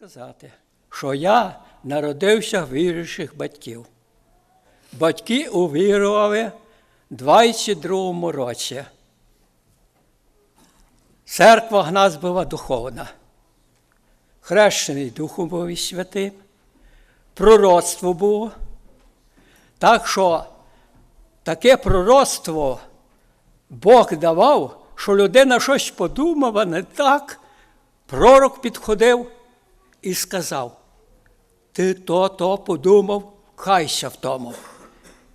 сказати, що я народився в віруючих батьків. Батьки увірували в 22 році. Церква в нас була духовна, хрещений Духом був Святим, пророцтво було. Так що таке пророцтво Бог давав, що людина щось подумала не так, пророк підходив і сказав, ти то, то подумав, кайся в тому.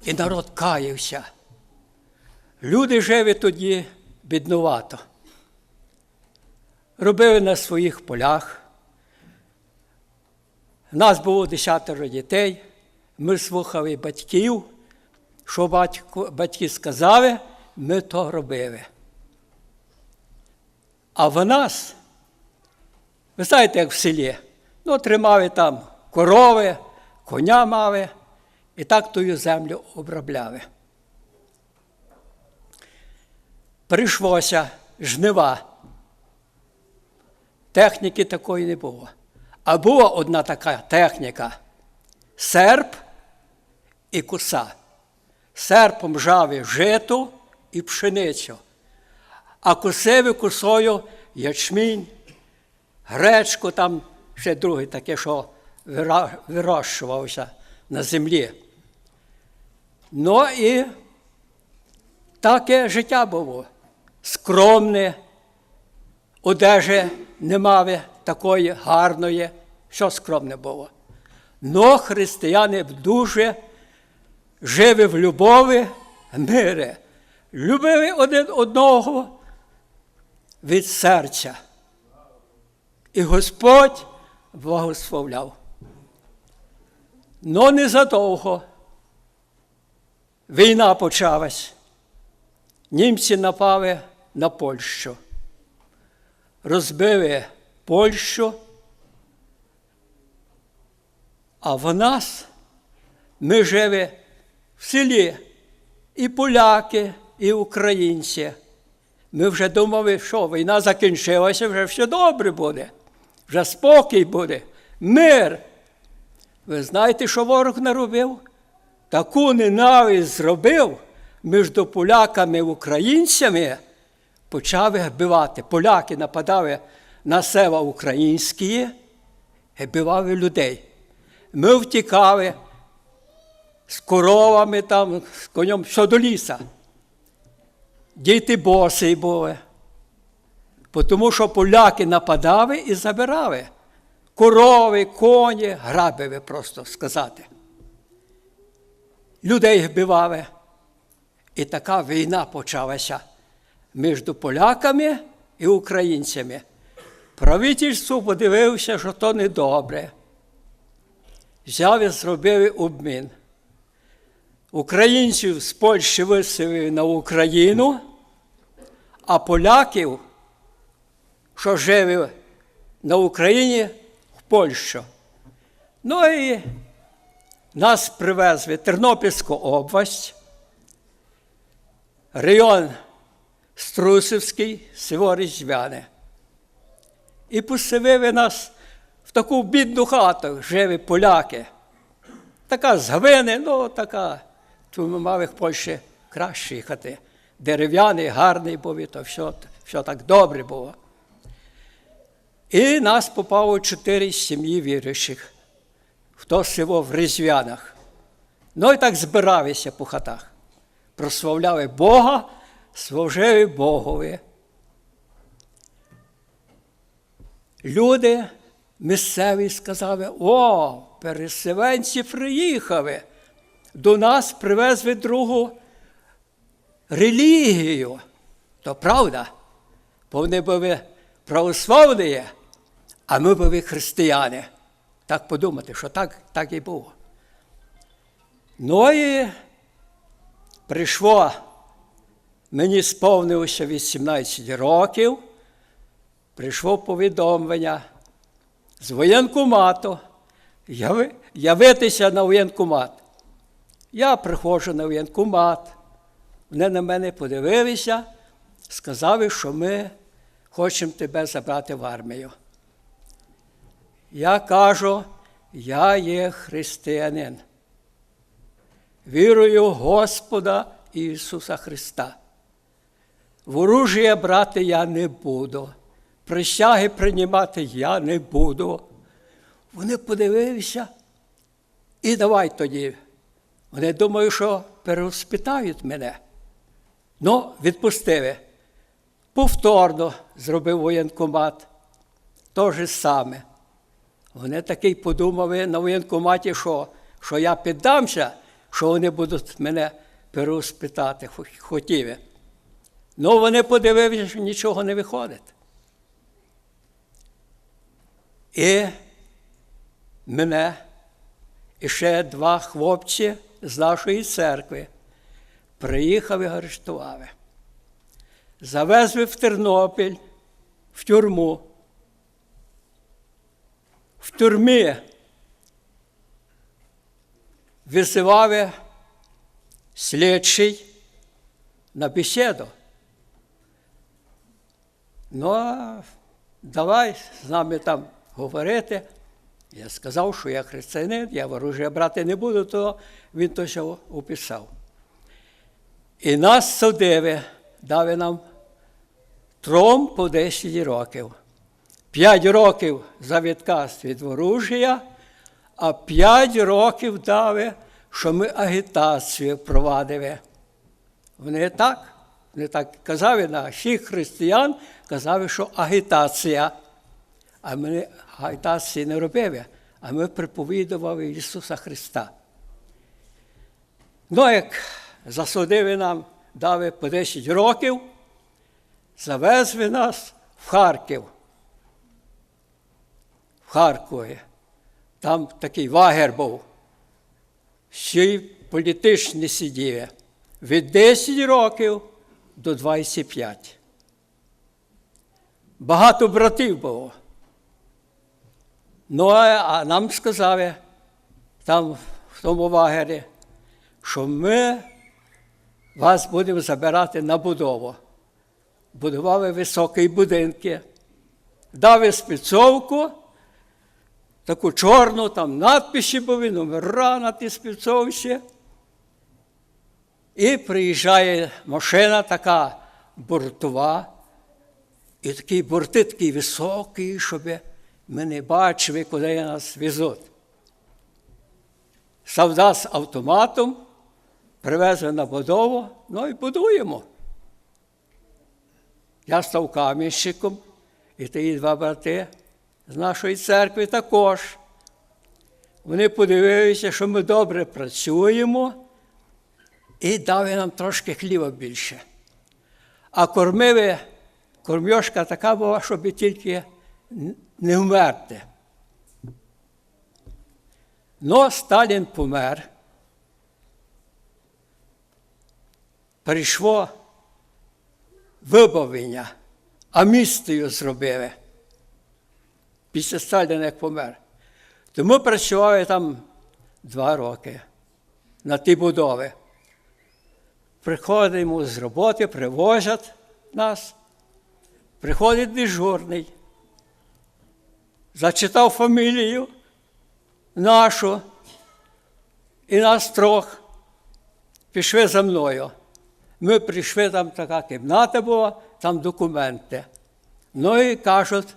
І народ каявся. Люди живі тоді біднувато. Робили на своїх полях. Нас було десятеро дітей. Ми слухали батьків, що батько, батьки сказали, ми то робили. А в нас, ви знаєте, як в селі, ну, тримали там корови, коня мали, і так тую землю обробляли. Прийшлося жнива. Техніки такої не було. А була одна така техніка серп і куса. Серпом жави жито і пшеницю, а косиви косою ячмінь, гречку, там ще друге таке, що вирощувався на землі. Ну і таке життя було скромне, одежі не мали такої гарної, що скромне було. Но християни дуже живі в любові, мирі, любили один одного від серця. І Господь благословляв. Но незадовго війна почалась. Німці напали на Польщу, розбили Польщу, а в нас ми живі в селі і поляки, і українці. Ми вже думали, що війна закінчилася, вже все добре буде, вже спокій буде, мир. Ви знаєте, що ворог наробив? Таку ненависть зробив між поляками і українцями, почав вбивати. Поляки нападали на села українські і вбивали людей. Ми втікали з коровами, там, з конем, що до ліса. Діти босі були. Тому що поляки нападали і забирали. Корови, коні, грабили просто сказати. Людей вбивали. І така війна почалася між поляками і українцями. Правительство подивився, що то недобре. Взяв і зробив обмін. Українців з Польщі виселили на Україну, а поляків, що жили на Україні, в Польщу. Ну і нас привезли в Тернопільську область, район Струсівський, село Різдвяне. І поселили нас в таку бідну хату, живі поляки. Така з глини, ну така. То ми мали в Польщі кращі хати. Дерев'яний, гарний був, і то все, все так добре було. І нас попало чотири сім'ї віруючих, в то село в Різвянах. Ну і так збиралися по хатах. Прославляли Бога, служили Богові. Люди місцеві сказали, о, переселенці приїхали. До нас привезли другу релігію. То правда, бо вони були православні, а ми були християни. Так подумати, що так, так і було. Ну і прийшло, мені сповнилося 18 років, прийшло повідомлення з воєнкомату, явитися на воєнкомат. Я приходжу на воєнкомат, вони на мене подивилися, сказали, що ми хочемо тебе забрати в армію. я кажу, я є християнин. Вірую в Господа Ісуса Христа. Воружія брати я не буду, присяги приймати я не буду. Вони подивилися і давай тоді. Вони думають, що переспитають мене. Ну, відпустили. Повторно зробив воєнкомат. То же саме. Вони такий подумали на воєнкоматі, що, що я піддамся, що вони будуть мене переспитати, хотіли. Ну, вони подивилися, що нічого не виходить. І мене, і ще два хлопці з нашої церкви приїхали і арештували. Завезли в Тернопіль в тюрму. В тюрмі визивали слідчий на бесіду. Ну, давай з нами там говорити. Я сказав, що я християнин, я ворожія брати не буду, то він то описав. І нас судили, дали нам тром по 10 років. П'ять років за відказ від воружія, а п'ять років дали, що ми агітацію провадили. Вони так, вони так казали на всіх християн, казали, що агітація. А ми агітації не робили, а ми приповідували Ісуса Христа. Ну, як засудили нам, дали по 10 років, завезли нас в Харків. В Харкові. Там такий лагер був. Всі політичні сиділи. Від 10 років до 25. Багато братів було. Ну, а нам сказали там в тому лагері, що ми вас будемо забирати на будову. Будували високі будинки, дали спецовку, таку чорну, там надписи були, номера на тій спецовці. І приїжджає машина така бортова, і такий борти такий високий, щоб ми не бачили, куди нас везуть. З автоматом привезли на будову, ну і будуємо. Я став камінщиком, і ті два брати з нашої церкви також. Вони подивилися, що ми добре працюємо, і дали нам трошки хліба більше. А кормили, кормьошка така була, щоб тільки не вмерти. Но Сталін помер. Прийшло вибавлення, амістію зробили після Сталіна, як помер. Тому працювали там два роки на ті будови. Приходимо з роботи, привозять нас, приходить дежурний зачитав фамілію нашу і нас трьох пішли за мною. Ми прийшли, там така кімната була, там документи. Ну і кажуть,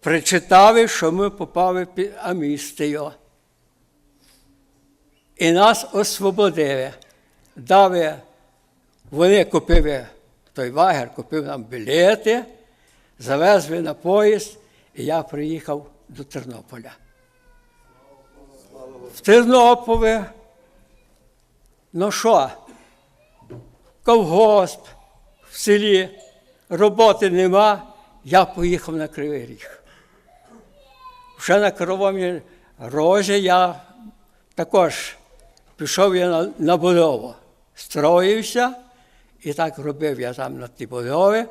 прочитали, що ми попали під амістію. І нас освободили. Дали, вони купили той лагер, купив нам білети, завезли на поїзд і я приїхав до Тернополя. В Тернополі, ну що, ковгосп в селі, роботи нема, я поїхав на Кривий Ріг. Вже на Кривому рожі я також пішов я на, на будову, строївся і так робив я там на тій будові.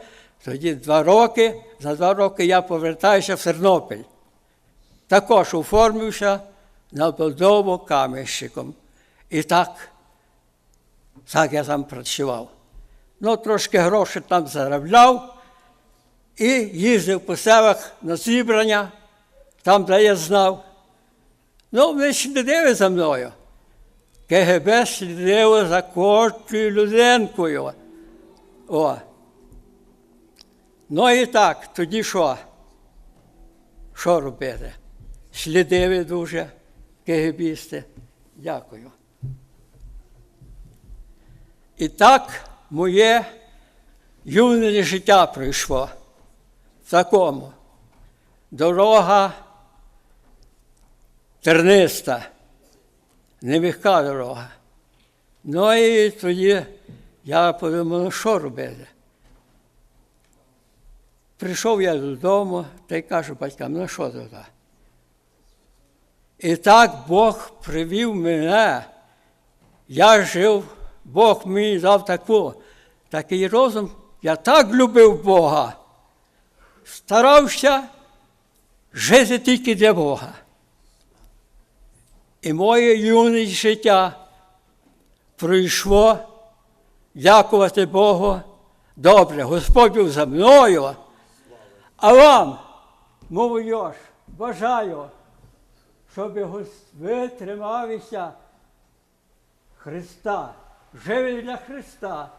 Тоді два роки, за два роки я повертаюся в Тернопіль. Також оформився на будову каменщиком. І так, так я там працював. Ну, трошки грошей там заробляв і їздив по селах на зібрання, там, де я знав. Ну, вони слідили за мною. КГБ слідило за кожною людинкою. О. Ну і так, тоді що? Що робити? Слідили дуже КГБісти. Дякую. І так моє юне життя пройшло. В такому. Дорога терниста, немігка дорога. Ну і тоді я подумав, ну що робити? Прийшов я додому та й кажу батькам, ну що туди? І так Бог привів мене. Я жив, Бог мені дав таку, такий розум. Я так любив Бога. Старався жити тільки для Бога. І моє юне життя пройшло, дякувати Богу. Добре, Господь був за мною. А вам, молодь, бажаю, щоб ви трималися Христа, жили для Христа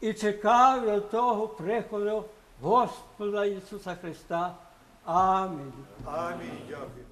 і чекали до того приходу Господа Ісуса Христа. Амінь. Амінь. Дякую.